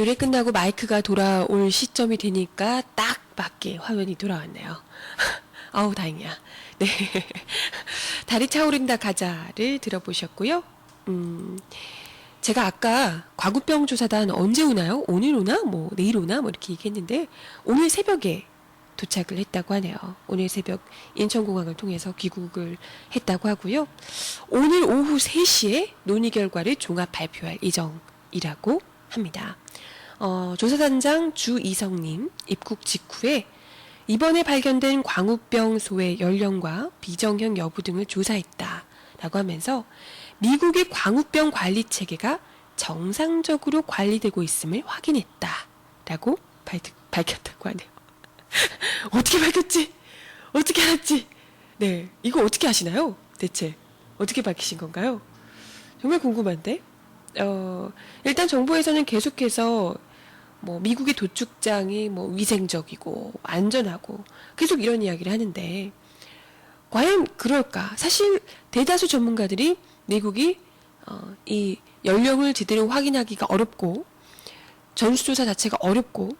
노래 끝나고 마이크가 돌아올 시점이 되니까 딱 맞게 화면이 돌아왔네요. 아우, 다행이야. 네. 달이 차오른다 가자를 들어보셨고요. 음, 제가 아까 과구병 조사단 언제 오나요? 오늘 오나? 뭐, 내일 오나? 뭐, 이렇게 얘기했는데, 오늘 새벽에 도착을 했다고 하네요. 오늘 새벽 인천공항을 통해서 귀국을 했다고 하고요. 오늘 오후 3시에 논의 결과를 종합 발표할 예정이라고 합니다. 어, 조사단장 주이성님 입국 직후에 이번에 발견된 광우병 소의 연령과 비정형 여부 등을 조사했다라고 하면서 미국의 광우병 관리 체계가 정상적으로 관리되고 있음을 확인했다라고 발, 밝혔다고 하네요. 어떻게 밝혔지? 어떻게 알았지? 네, 이거 어떻게 아시나요? 대체 어떻게 밝히신 건가요? 정말 궁금한데. 어, 일단 정부에서는 계속해서 뭐 미국의 도축장이 뭐 위생적이고 안전하고 계속 이런 이야기를 하는데 과연 그럴까? 사실 대다수 전문가들이 미국이 어, 이 연령을 제대로 확인하기가 어렵고 전수조사 자체가 어렵고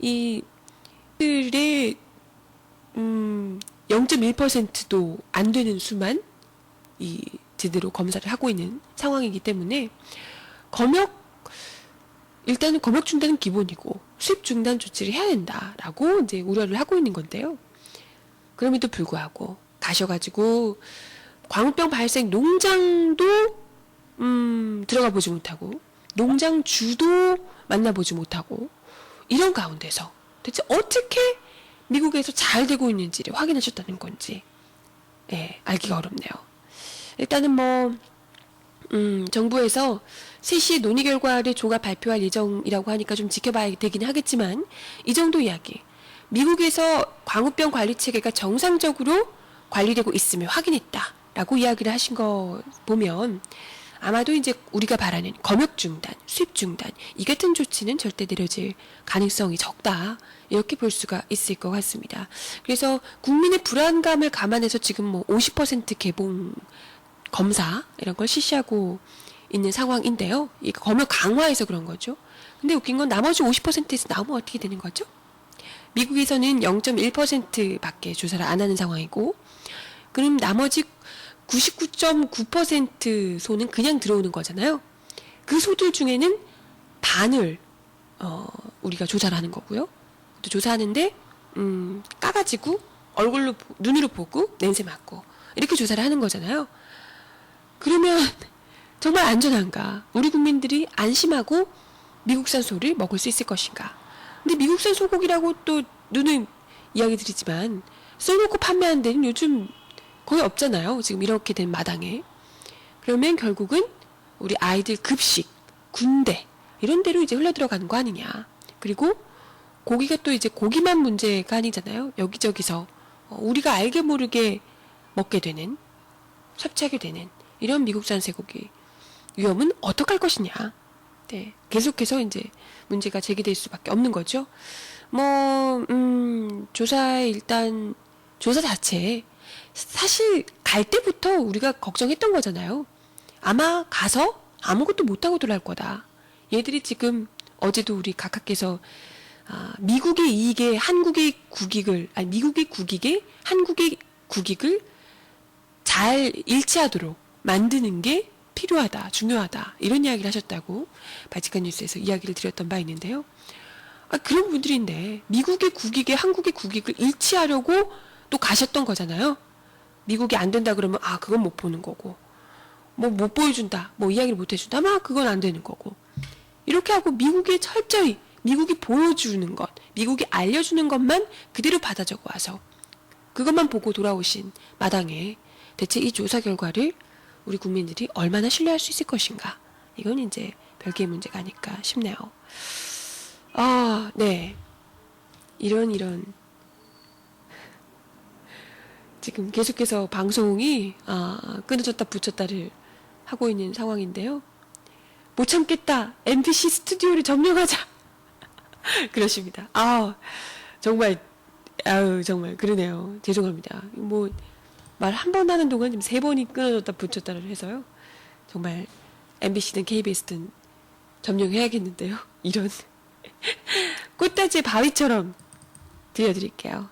이 들의 음 0.1%도 안 되는 수만 이 제대로 검사를 하고 있는 상황이기 때문에 검역 일단은 검역 중단은 기본이고 수입 중단 조치를 해야 된다라고 이제 우려를 하고 있는 건데요. 그럼에도 불구하고 가셔가지고 광우병 발생 농장도 음 들어가 보지 못하고 농장 주도 만나보지 못하고 이런 가운데서 대체 어떻게 미국에서 잘 되고 있는지를 확인하셨다는 건지 예, 알기가 어렵네요. 일단은 뭐 음, 정부에서 3시에 논의 결과를 조가 발표할 예정이라고 하니까 좀 지켜봐야 되긴 하겠지만 이 정도 이야기. 미국에서 광우병 관리 체계가 정상적으로 관리되고 있음을 확인했다라고 이야기를 하신 거 보면 아마도 이제 우리가 바라는 검역 중단, 수입 중단 이 같은 조치는 절대 내려질 가능성이 적다 이렇게 볼 수가 있을 것 같습니다. 그래서 국민의 불안감을 감안해서 지금 뭐 50% 개봉 검사 이런 걸 실시하고 있는 상황인데요. 이 검역 강화해서 그런 거죠. 근데 웃긴 건 나머지 50%에서 나오면 어떻게 되는 거죠? 미국에서는 0.1%밖에 조사를 안 하는 상황이고, 그럼 나머지 99.9% 소는 그냥 들어오는 거잖아요. 그 소들 중에는 반을 어, 우리가 조사를 하는 거고요. 또 조사하는데 음, 까가지고 얼굴로 보- 눈으로 보고 냄새 맡고 이렇게 조사를 하는 거잖아요. 그러면 정말 안전한가? 우리 국민들이 안심하고 미국산 소를 먹을 수 있을 것인가? 근데 미국산 소고기라고 또 누누이 이야기 드리지만 써놓고 판매하는 데는 요즘 거의 없잖아요. 지금 이렇게 된 마당에. 그러면 결국은 우리 아이들 급식, 군대 이런 데로 이제 흘러 들어가는 거 아니냐. 그리고 고기가 또 이제 고기만 문제가 아니잖아요. 여기저기서 어, 우리가 알게 모르게 먹게 되는 섭취하게 되는 이런 미국산 쇠고기 위험은 어떡할 것이냐. 네. 계속해서 이제 문제가 제기될 수밖에 없는 거죠. 뭐, 음, 조사에 일단, 조사 자체에 사실 갈 때부터 우리가 걱정했던 거잖아요. 아마 가서 아무것도 못하고 돌아올 거다. 얘들이 지금 어제도 우리 각하께서 아, 미국의 이익에 한국의 국익을, 아니, 미국의 국익에 한국의 국익을 잘 일치하도록 만드는 게 필요하다, 중요하다, 이런 이야기를 하셨다고 바지칸 뉴스에서 이야기를 드렸던 바 있는데요. 아, 그런 분들인데, 미국의 국익에 한국의 국익을 일치하려고 또 가셨던 거잖아요. 미국이 안 된다 그러면, 아, 그건 못 보는 거고. 뭐, 못 보여준다, 뭐, 이야기를 못 해준다, 막 그건 안 되는 거고. 이렇게 하고 미국이 철저히, 미국이 보여주는 것, 미국이 알려주는 것만 그대로 받아 적어 와서, 그것만 보고 돌아오신 마당에 대체 이 조사 결과를 우리 국민들이 얼마나 신뢰할 수 있을 것인가. 이건 이제 별개의 문제가 아닐까 싶네요. 아, 네. 이런, 이런. 지금 계속해서 방송이, 아, 끊어졌다 붙였다를 하고 있는 상황인데요. 못 참겠다. MBC 스튜디오를 점령하자. 그러십니다. 아, 정말, 아유, 정말, 그러네요. 죄송합니다. 뭐, 말 한 번 하는 동안 지금 세 번이 끊어졌다 붙였다를 해서요. 정말 MBC든 KBS든 점령해야겠는데요. 이런 꽃다지 바위처럼 들려드릴게요.